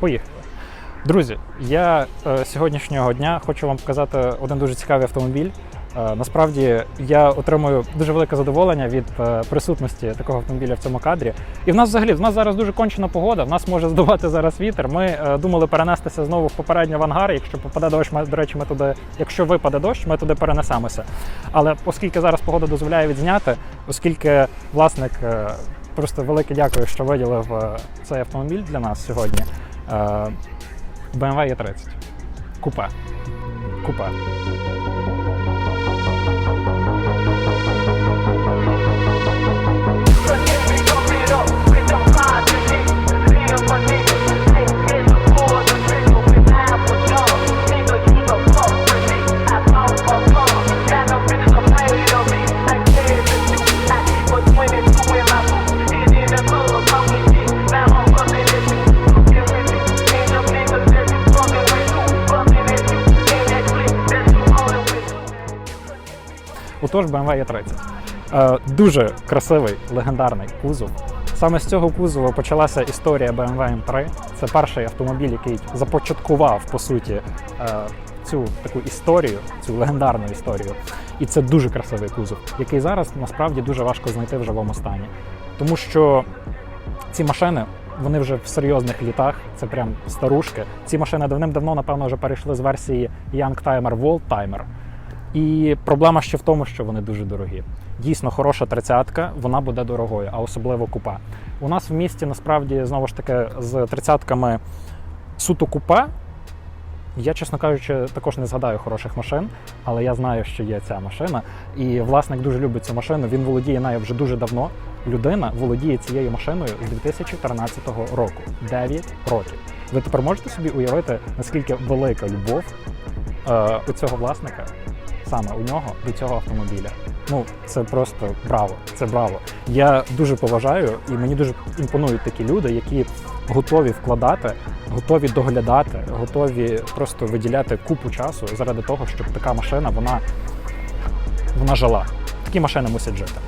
Поїхали. Друзі, я е, сьогоднішнього дня хочу вам показати один дуже цікавий автомобіль. Е, насправді я отримую дуже велике задоволення від е, присутності такого автомобіля в цьому кадрі. І в нас взагалі в нас зараз дуже кончена погода. В нас може здувати зараз вітер. Ми е, думали перенестися знову в попередній авангар. Якщо попаде дощ, ми, до речі, ми туди, якщо випаде дощ, ми туди перенесемося. Але оскільки зараз погода дозволяє відзняти, оскільки власник е, просто велике дякую, що виділив е, цей автомобіль для нас сьогодні. Е, BMW E30. Купе. Купе. BMW E30. Е, дуже красивий легендарний кузов. Саме з цього кузова почалася історія BMW M3. Це перший автомобіль, який започаткував по суті е, цю таку історію, цю легендарну історію. І це дуже красивий кузов, який зараз насправді дуже важко знайти в живому стані. Тому що ці машини. Вони вже в серйозних літах, це прям старушки. Ці машини давним-давно, напевно, вже перейшли з версії Youngtimer в Oldtimer. І проблема ще в тому, що вони дуже дорогі. Дійсно, хороша тридцятка, вона буде дорогою, а особливо купе. У нас в місті насправді знову ж таки з тридцятками суто купе. Я, чесно кажучи, також не згадаю хороших машин, але я знаю, що є ця машина. І власник дуже любить цю машину. Він володіє нею вже дуже давно. Людина володіє цією машиною з 2014 року. 9 років. Ви тепер можете собі уявити, наскільки велика любов е, у цього власника саме у нього до цього автомобіля. Ну, це просто браво. Це браво. Я дуже поважаю і мені дуже імпонують такі люди, які готові вкладати, готові доглядати, готові просто виділяти купу часу заради того, щоб така машина вона, вона жила. Такі машини мусять жити.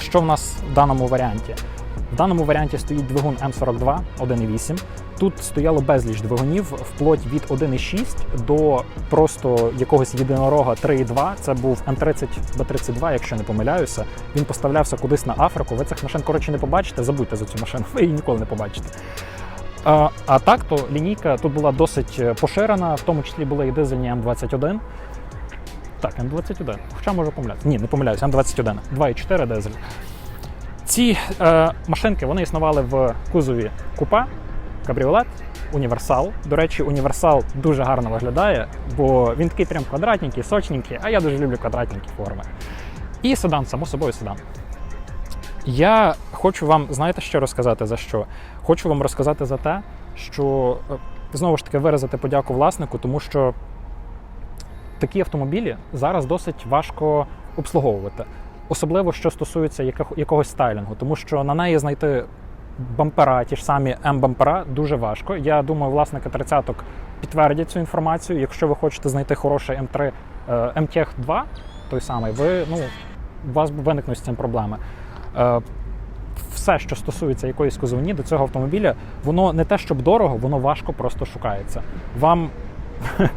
Що в нас в даному варіанті? В даному варіанті стоїть двигун М42 1.8. Тут стояло безліч двигунів, вплоть від 1.6 до просто якогось єдинорога 3.2. Це був М30 Б32, якщо не помиляюся. Він поставлявся кудись на Африку. Ви цих машин, коротше, не побачите. Забудьте за цю машину, ви її ніколи не побачите. А, а так, то лінійка тут була досить е, поширена, в тому числі були і дизельні М21. Так, М21. Хоча можу помилятися. Ні, не помиляюсь, М21. 2.4 дизель. Ці е, машинки вони існували в кузові купе, кабріолет, універсал. До речі, універсал дуже гарно виглядає, бо він такий прям квадратненький, сочненький, а я дуже люблю квадратненькі форми. І седан, само собою седан. Я хочу вам, знаєте, що розказати за що? Хочу вам розказати за те, що е, знову ж таки виразити подяку власнику, тому що такі автомобілі зараз досить важко обслуговувати. Особливо що стосується якогось стайлінгу, тому що на неї знайти бампера, ті ж самі М-бампера, дуже важко. Я думаю, власники тридцяток підтвердять цю інформацію. Якщо ви хочете знайти хороший М3 е, MTech 2, той самий, ви ну у вас виникнуть з цим проблеми. Е, Все, що стосується якоїсь кузовні до цього автомобіля, воно не те, щоб дорого, воно важко просто шукається. Вам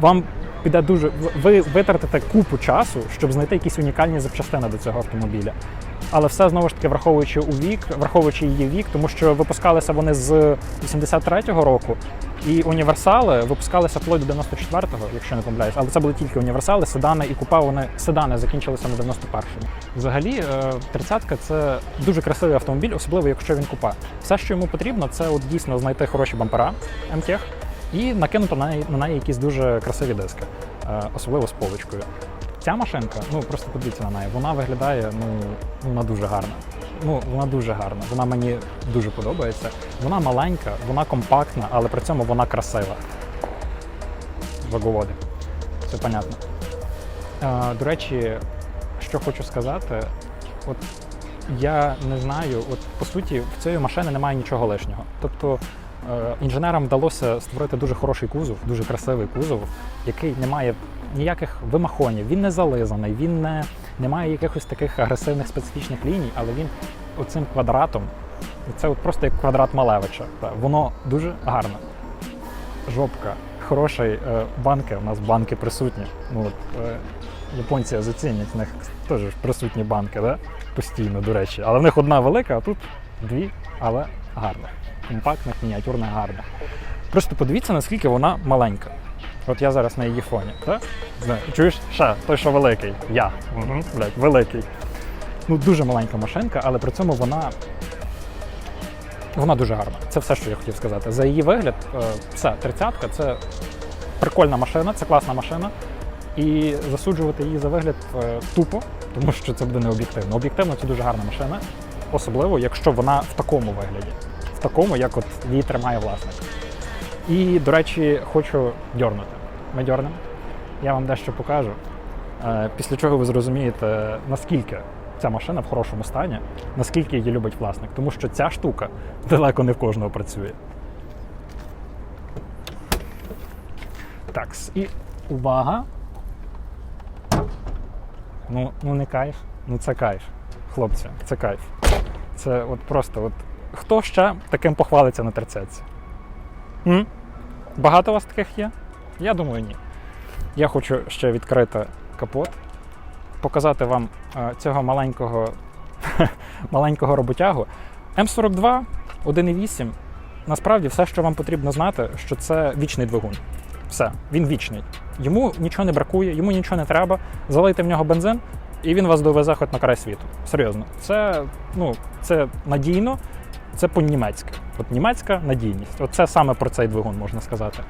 вам піде дуже. Ви витратите купу часу, щоб знайти якісь унікальні запчастини до цього автомобіля. Але все знову ж таки враховуючи у вік, враховуючи її вік, тому що випускалися вони з 83-го року, і універсали випускалися вплоть до 94-го, якщо не помиляюсь. Але це були тільки універсали, седани і купа. Вони седани закінчилися на 91-му. Взагалі, е, тридцятка це дуже красивий автомобіль, особливо якщо він купа. Все, що йому потрібно, це от дійсно знайти хороші бампера МТЕХ і накинути на неї, якісь дуже красиві диски, е, особливо з поличкою. Ця машинка, ну просто подивіться на неї, вона виглядає, ну вона дуже гарна. Ну, вона дуже гарна. Вона мені дуже подобається. Вона маленька, вона компактна, але при цьому вона красива. Ваговоди. Це понятно. Е, до речі, що хочу сказати, от я не знаю, от по суті, в цієї машини немає нічого лишнього. Тобто е, інженерам вдалося створити дуже хороший кузов, дуже красивий кузов, який не має ніяких вимахонів, він не зализаний, він не, не має якихось таких агресивних специфічних ліній, але він оцим квадратом Це от просто як квадрат Малевича. Воно дуже гарне. Жопка, хороший е, банки. У нас банки присутні. Ну, от, е, японці зацінять, в них теж присутні банки, да? постійно, до речі. Але в них одна велика, а тут дві, але гарна. Компактних, мініатюрна, гарна. Просто подивіться, наскільки вона маленька. От я зараз на її фоні. Так? Чуєш? Ще, той, що великий. Я. Угу. Блядь, великий. Ну, дуже маленька машинка, але при цьому вона. Вона дуже гарна. Це все, що я хотів сказати. За її вигляд, е, все, тридцятка це прикольна машина, це класна машина. І засуджувати її за вигляд е, тупо, тому що це буде не об'єктивно. Об'єктивно це дуже гарна машина, особливо якщо вона в такому вигляді, в такому, як от її тримає власник. І, до речі, хочу дьорнути. Ми дьорнемо. Я вам дещо покажу. Е, Після чого ви зрозумієте, наскільки ця машина в хорошому стані, наскільки її любить власник. Тому що ця штука далеко не в кожного працює. Так, і увага. Ну, ну не кайф. Ну це кайф. Хлопці, це кайф. Це от просто от. Хто ще таким похвалиться на терцятці? М? Багато у вас таких є? Я думаю, ні. Я хочу ще відкрити капот, показати вам е, цього маленького, маленького роботягу. М42 1.8. Насправді, все, що вам потрібно знати, що це вічний двигун. Все, він вічний. Йому нічого не бракує, йому нічого не треба. Залийте в нього бензин, і він вас довезе хоч на край світу. Серйозно, це, ну, це надійно, це по-німецьки. От німецька надійність. От це саме про цей двигун можна сказати.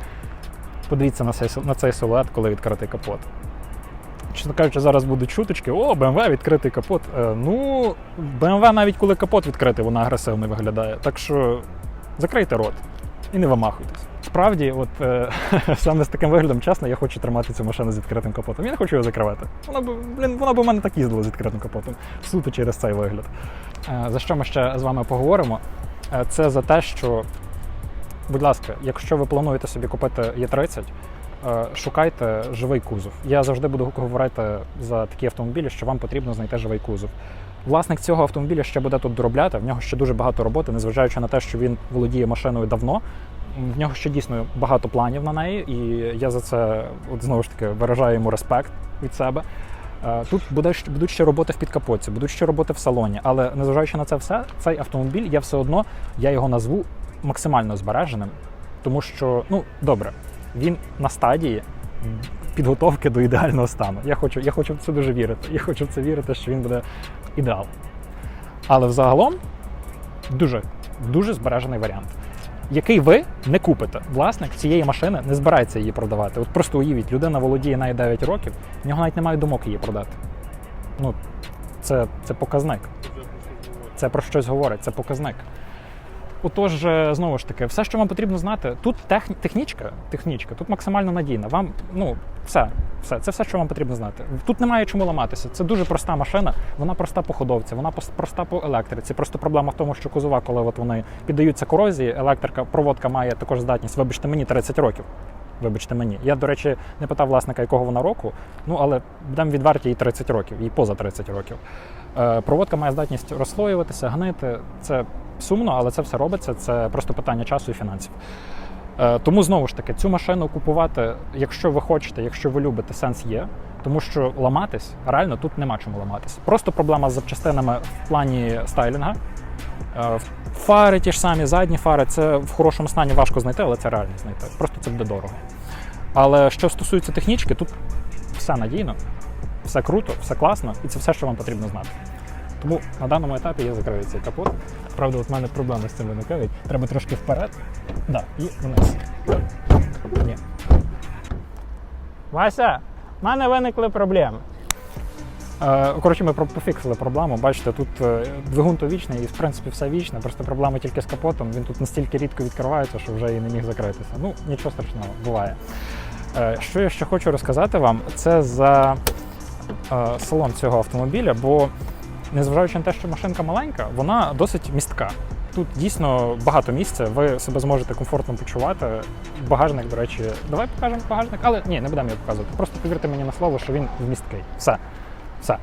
Подивіться на цей, на цей силует, коли відкритий капот. Чесно кажучи, зараз будуть шуточки, о, BMW відкритий капот. Е, ну, BMW навіть коли капот відкритий, вона агресивно виглядає. Так що закрийте рот і не вимахуйтесь. Справді, от е, саме з таким виглядом, чесно, я хочу тримати цю машину з відкритим капотом. Я не хочу його закривати. Вона б, блін, вона б у мене так їздила з відкритим капотом. Суто через цей вигляд. Е, за що ми ще з вами поговоримо? Е, це за те, що, будь ласка, якщо ви плануєте собі купити Є30, е, шукайте живий кузов. Я завжди буду говорити за такі автомобілі, що вам потрібно знайти живий кузов. Власник цього автомобіля ще буде тут доробляти. В нього ще дуже багато роботи, незважаючи на те, що він володіє машиною давно. В нього ще дійсно багато планів на неї, і я за це от знову ж таки виражаю йому респект від себе. Е, Тут буде, будуть ще роботи в підкапотці, будуть ще роботи в салоні, але незважаючи на це все, цей автомобіль я все одно я його назву максимально збереженим, тому що ну добре, він на стадії підготовки до ідеального стану. Я хочу, я хочу в це дуже вірити. Я хочу в це вірити, що він буде ідеал. Але взагалом дуже, дуже збережений варіант, який ви не купите. Власник цієї машини не збирається її продавати. От просто уявіть, людина володіє нею 9 років, в нього навіть немає думок її продати. Ну, це, це показник. Це про щось говорить, це показник. Отож, е, знову ж таки, все, що вам потрібно знати, тут тех, технічка, технічка, тут максимально надійна. Вам, ну, все, все, це все, що вам потрібно знати. Тут немає чому ламатися. Це дуже проста машина, вона проста по ходовці, вона проста по електриці. Просто проблема в тому, що кузова, коли от вони піддаються корозії, електрика, проводка має також здатність, вибачте мені, 30 років. Вибачте мені. Я, до речі, не питав власника, якого вона року, ну але будемо відверті, їй 30 років, їй поза 30 років. Е, проводка має здатність розслоюватися, гнити. Це сумно, але це все робиться. Це просто питання часу і фінансів. Е, тому знову ж таки, цю машину купувати, якщо ви хочете, якщо ви любите, сенс є. Тому що ламатись реально тут нема чому ламатись. Просто проблема з запчастинами в плані стайлінга. Е, Фари ті ж самі, задні фари, це в хорошому стані важко знайти, але це реально знайти. Просто це буде дорого. Але що стосується технічки, тут все надійно, все круто, все класно, і це все, що вам потрібно знати. Тому на даному етапі я закрию цей капот. Правда, от в мене проблеми з цим виникають. Треба трошки вперед. Да, і вниз. Ні. Вася, в мене виникли проблеми. Е, Коротше, ми пофіксили проблему. Бачите, тут е, двигун то вічний і в принципі все вічне. Просто проблема тільки з капотом. Він тут настільки рідко відкривається, що вже і не міг закритися. Ну, нічого страшного, буває. Е, Що я ще хочу розказати вам, це за салон цього автомобіля, бо незважаючи на те, що машинка маленька, вона досить містка. Тут дійсно багато місця, ви себе зможете комфортно почувати. Багажник, до речі, давай покажемо багажник, але ні, не будемо його показувати. Просто повірте мені на слово, що він вмісткий. Все. Все.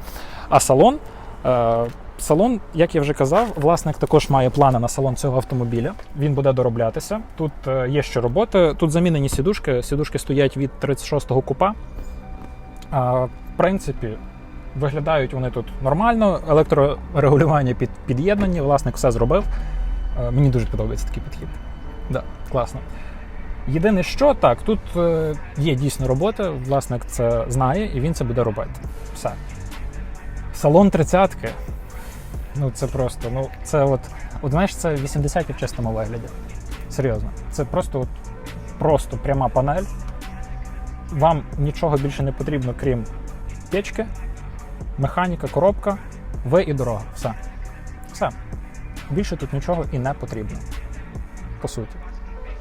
А салон, е, Салон, як я вже казав, власник також має плани на салон цього автомобіля. Він буде дороблятися. Тут е, є ще роботи. Тут замінені сідушки. Сідушки стоять від 36-го купа. В принципі, виглядають вони тут нормально. Електрорегулювання під під'єднані. Власник все зробив. Е, Мені дуже подобається такий підхід. Да, класно. Єдине, що так, тут є дійсно робота, власник це знає і він це буде робити. Все. Салон тридцятки. Ну, це просто, ну, це от, от знаєш, це 80 в чистому вигляді. Серйозно. Це просто, от, просто пряма панель. Вам нічого більше не потрібно, крім печки, механіка, коробка, ви і дорога. Все. Все. Більше тут нічого і не потрібно. По суті.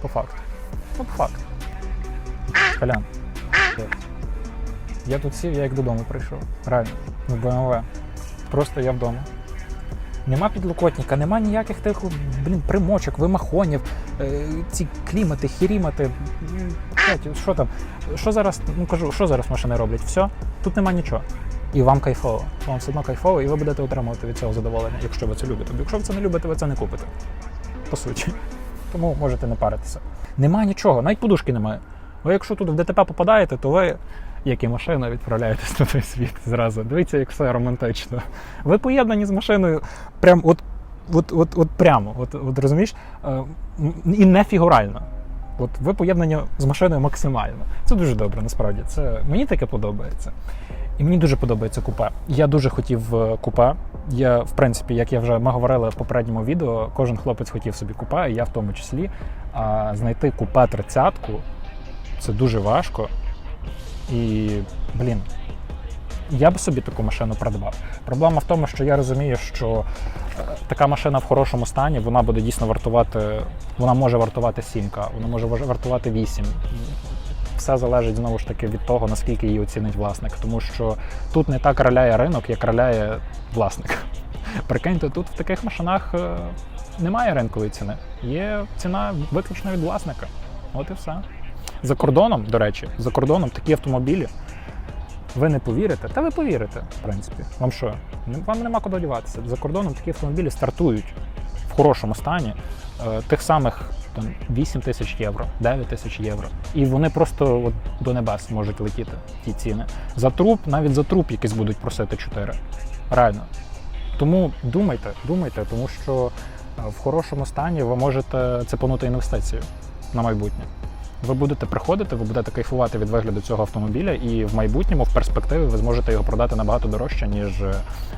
По факту. Ну, по факту. Колян. Я тут сів, я як додому прийшов. Реально. В БМВ. Просто я вдома. Нема підлокотника, нема ніяких тих блін, примочок, вимахонів, е, ці клімати, хірімати. Що там? Що зараз, ну кажу, що зараз машини роблять? Все, тут нема нічого. І вам кайфово. Вам все одно кайфово, і ви будете отримувати від цього задоволення, якщо ви це любите. Бо якщо ви це не любите, ви це не купите. По суті. Тому можете не паритися. Нема нічого, навіть подушки немає. Ви якщо тут в ДТП попадаєте, то ви, як і машина, відправляєтесь на той світ зразу. Дивіться, як все романтично. Ви поєднані з машиною прям от, от, от, от прямо. От, от розумієш? Е, І не фігурально. От ви поєднані з машиною максимально. Це дуже добре, насправді. Це мені таке подобається. І мені дуже подобається купе. Я дуже хотів е, купе. Я, в принципі, як я вже ми говорили в попередньому відео, кожен хлопець хотів собі купе, і я в тому числі. А знайти купе тридцятку це дуже важко. І, блін, я б собі таку машину придбав. Проблема в тому, що я розумію, що е, така машина в хорошому стані, вона буде дійсно вартувати, вона може вартувати 7, вона може вартувати 8. Все залежить знову ж таки від того, наскільки її оцінить власник. Тому що тут не так раляє ринок, як раляє власник. Прикиньте, тут в таких машинах е, немає ринкової ціни. Є ціна виключно від власника. От і все. За кордоном, до речі, за кордоном такі автомобілі. Ви не повірите, та ви повірите, в принципі. Вам що? Вам нема куди діватися. За кордоном такі автомобілі стартують в хорошому стані е, тих самих там, 8 тисяч євро, 9 тисяч євро. І вони просто от, до небес можуть летіти, ті ціни. За труп, навіть за труп якийсь будуть просити 4. Реально. Тому думайте, думайте, тому що е, в хорошому стані ви можете цепанути інвестицію на майбутнє. Ви будете приходити, ви будете кайфувати від вигляду цього автомобіля, і в майбутньому, в перспективі, ви зможете його продати набагато дорожче, ніж е,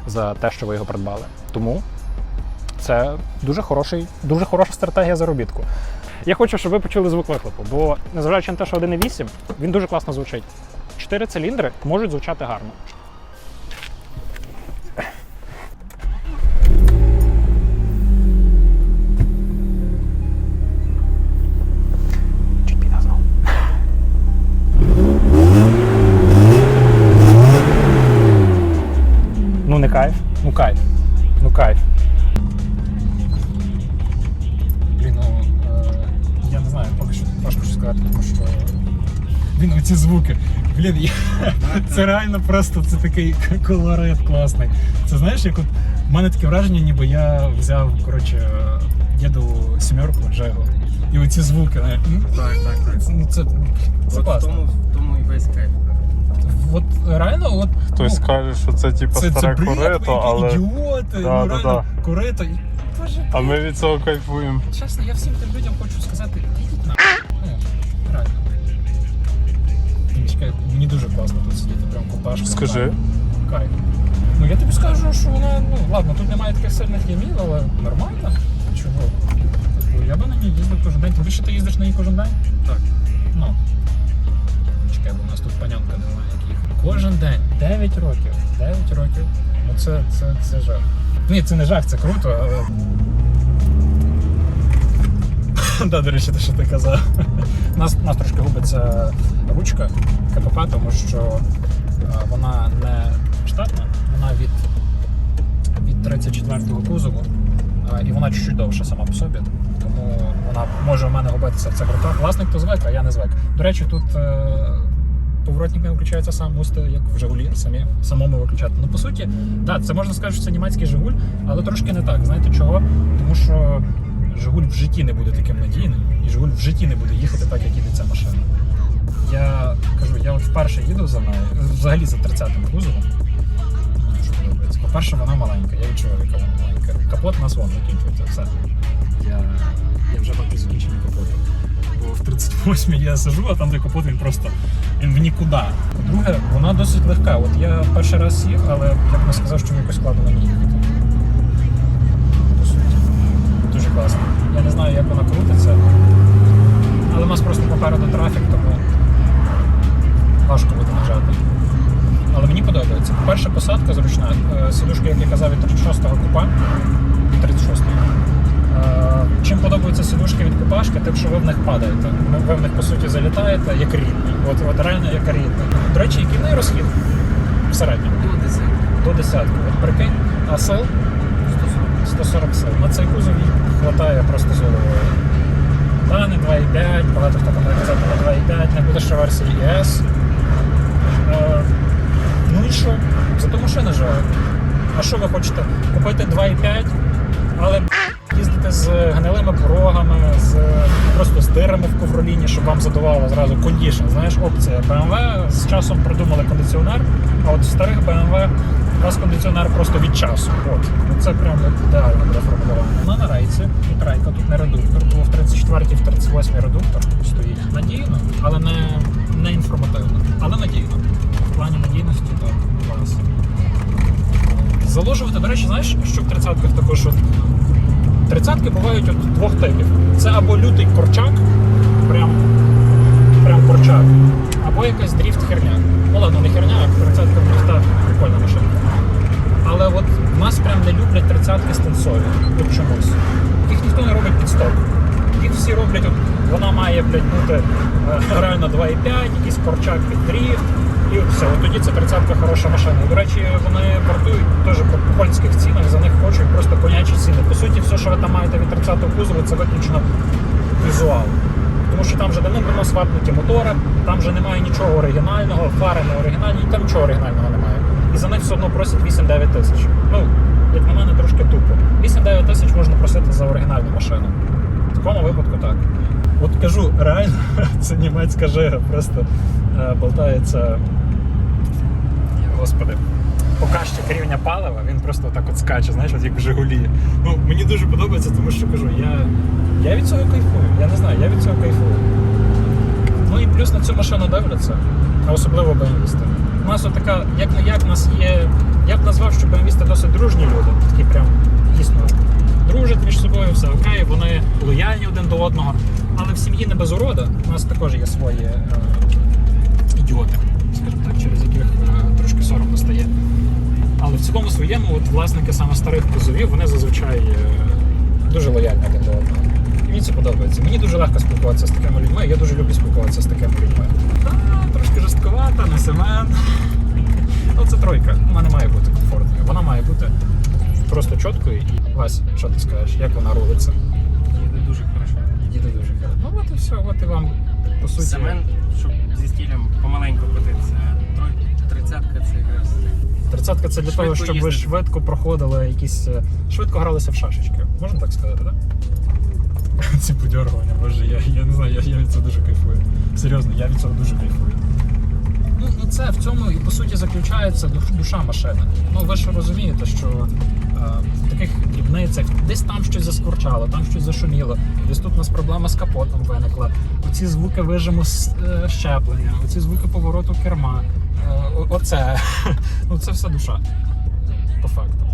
за те, що ви його придбали. Тому це дуже хороший, дуже хороша стратегія заробітку. Я хочу, щоб ви почули звук вихлопу, бо незважаючи на те, що 1.8, він дуже класно звучить. Чотири циліндри можуть звучати гарно. Сказати, тому що. Блін, оці звуки. Блін, я... це реально просто це такий колорит класний. Це знаєш, як от в мене таке враження, ніби я взяв, коротше, їду сімерку Джего. І оці звуки. не, Так, так, так. Ну, це, це От в класно. тому, в тому і весь кайф. От реально, от. Хтось ну, каже, що це типу це, це старе бред, корито, але. ідіоти, Да, ну да, реально, корито. І, Боже, А ми від цього кайфуємо. Чесно, я всім тим людям хочу сказати, «Ідіть на ну, реально. Чекай, Мені дуже класно тут сидіти, прям купашка. Скажи. Кайф. Ну я тобі скажу, що вона, ну ладно, тут немає таких сильних ямів, але нормально. Чого? Типу, я би на ній їздив кожен день. Тим більше ти їздиш на ній кожен день? Так. Ну. Чекай, бо у нас тут панянка немає яких. Кожен день, 9 років. 9 років. Ну це, це, це жах. Ні, це не жах, це круто, але. Да, до речі, те, що ти казав. Нас, нас трошки губиться ручка КПП, тому що е, вона не штатна, вона від, від 34-го кузову, е, і вона чуть-чуть довша сама по собі. Тому вона може у мене губитися в цих руках. Власник то звик, а я не звик. До речі, тут е, поворотник не виключається сам, мусите, як в Жигулі, самі самому виключати. Ну по суті, так, це можна сказати, що це німецький Жигуль, але трошки не так. Знаєте чого? Тому що Жигуль в житті не буде таким надійним, і Жигуль в житті не буде їхати так, як їде ця машина. Я кажу, я от вперше їду за нею, взагалі за 30-м кузовом. Мені. По-перше, вона маленька, я відчуваю, яка вона маленька. Капот у вон закінчується, все. Я, я вже бачу закінчення капоту. Бо в 38 я сижу, а там, де капот, він просто він в нікуди. По-друге, вона досить легка. От я перший раз сів, але я б не сказав, що якось складно на ній їхати. Дуже класно. Я не знаю, як вона крутиться. Але в нас просто попереду трафік, тому важко буде нажати. Але мені подобається. Перша посадка зручна. Е, Сидушка, як я казав, від 36-го купа. Від 36-го. Е, Чим подобаються сидушки від купашки, тим, що ви в них падаєте. Ви в них по суті залітаєте як рідні. От, от реально як рідні. До речі, який в неї розхід в середньому? До 10. До десятки. От прикинь, а сил 140 сил. На цей кузов їй хватає просто з головою. Та не 2,5, багато хто буде казати на 2,5, не буде ще версії ES. Ну і що? Зато машина живе. А що ви хочете? Купити 2,5, але їздити з гнилими порогами, з просто з дирами в ковроліні, щоб вам задавало зразу кондішн. Знаєш, опція. BMW з часом придумали кондиціонер, а от в старих BMW у вас кондиціонер просто від часу. От. Ну, Це прям ідеально буде формулювання. Вона на рейці, тут рейка, тут не редуктор, бо в 34-й, в 38-й редуктор стоїть. Надійно, але не, не інформативно. Але надійно. В плані надійності так, клас. Заложувати, до речі, знаєш, що в 30-ках також от Тридцятки бувають от двох типів. Це або лютий корчак, прям, прям корчак, або якась дріфт херня. Ну ладно, не херня, а тридцятка просто прикольна машинка. Але от нас прям не люблять тридцятки стенсові. От чомусь. Їх ніхто не робить під стоп. Їх всі роблять, от вона має блядь, бути е, реально 2,5, якийсь корчак під дріфт. І все, от тоді це тридцятка хороша машина. До речі, вони вартують теж по польських цінах, за них хочуть просто конячі ціни. По суті, все, що ви там маєте від 30-го кузову, це виключно візуал. Тому що там вже давним-давно свапнуті мотори, там вже немає нічого оригінального, фари не оригінальні, там нічого оригінального немає. І за них все одно просять 8-9 тисяч. Ну, як на мене, трошки тупо. 8-9 тисяч можна просити за оригінальну машину. В такому випадку так. От кажу, реально, це німецька жига, просто е, болтається. Господи. Показчик рівня палива, він просто так от скаче, знаєш, от як в Жигулі. Ну, мені дуже подобається, тому що кажу, я, я від цього кайфую. Я не знаю, я від цього кайфую. Ну і плюс на цю машину дивляться, а особливо бенвісти. У нас отака, як не як, нас є. Я б назвав, що бенвісти досить дружні люди, такі прям дійсно дружать між собою, все окей, вони лояльні один до одного. Але в сім'ї не без урода. У нас також є свої е, ідіоти, скажімо так, через яких е, трошки соромно стає. Але в цілому своєму, от власники саме старих кузовів, вони зазвичай е, дуже лояльні один до одного. І мені це подобається. Мені дуже легко спілкуватися з такими людьми, я дуже люблю спілкуватися з такими людьми. Та, трошки жорстковата, не семен. Ну, це тройка. Вона не має бути комфортною. Вона має бути просто чіткою. І Вась, що ти скажеш? Як вона рулиться? Семен, щоб зі стілем помаленьку котитися. Тридцятка це якраз. Тридцятка це для того, Швидко щоб ви їздити. швидко проходили якісь. е, швидко гралися в шашечки. Можна так сказати, так? Ці подьоргування, боже, я, я не знаю, я, я від цього дуже кайфую. Серйозно, я від цього дуже кайфую. Ну, ну це в цьому і по суті заключається душ- душа машини. Ну ви ж розумієте, що таких дрібницях десь там щось заскворчало, там щось зашуміло, десь тут у нас проблема з капотом виникла. Оці звуки вижиму е, щеплення, оці звуки повороту керма. Е, оце. ну це все душа. По факту.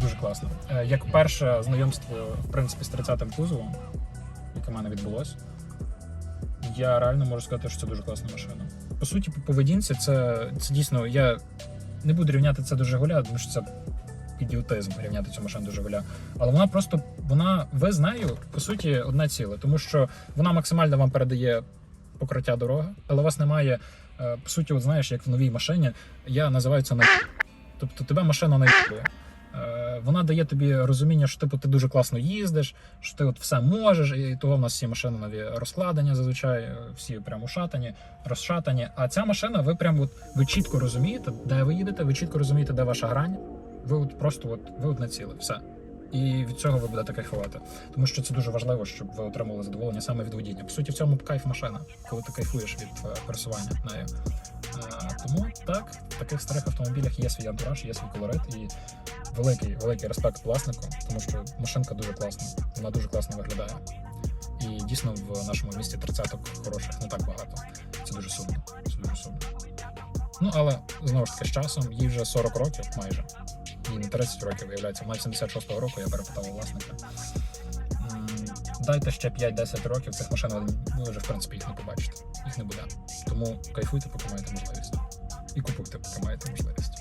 Дуже класно. Е, Як перше знайомство, в принципі, з 30-м кузовом, яке в мене відбулось, я реально можу сказати, що це дуже класна машина. По суті, по поведінці, це, це дійсно. Я не буду рівняти це до Жигуля, тому що це ідіотизм рівняти цю машину до Жигуля. Але вона просто, вона, ви з нею, по суті, одне ціле, тому що вона максимально вам передає покриття дороги, але у вас немає, е, по суті, от знаєш, як в новій машині, я називаю це на. Тобто тебе машина не Вона дає тобі розуміння, що типу ти дуже класно їздиш, що ти от все можеш, і того в нас всі машини нові розкладені зазвичай, е, всі прям ушатані, розшатані. А ця машина, ви прям от ви чітко розумієте, де ви їдете, ви чітко розумієте, де ваша грань. Ви от просто от ви от націли, все. І від цього ви будете кайфувати. Тому що це дуже важливо, щоб ви отримали задоволення саме від водіння. По суті, в цьому кайф машина, коли ти кайфуєш від е, пересування нею. Е, Тому так, в таких старих автомобілях є свій антураж, є свій колорит і великий, великий респект власнику, тому що машинка дуже класна, вона дуже класно виглядає. І дійсно в нашому місті тридцяток хороших не так багато. Це дуже сумно. Це дуже сумно. Ну але знову ж таки з часом, їй вже 40 років майже. Не 30 років виявляється. Вона 76-го року, я перепитав у власника. Дайте ще 5-10 років цих машин, ви- ви вже в принципі їх не побачите. Їх не буде. Тому кайфуйте, поки маєте можливість. І купуйте, поки маєте можливість.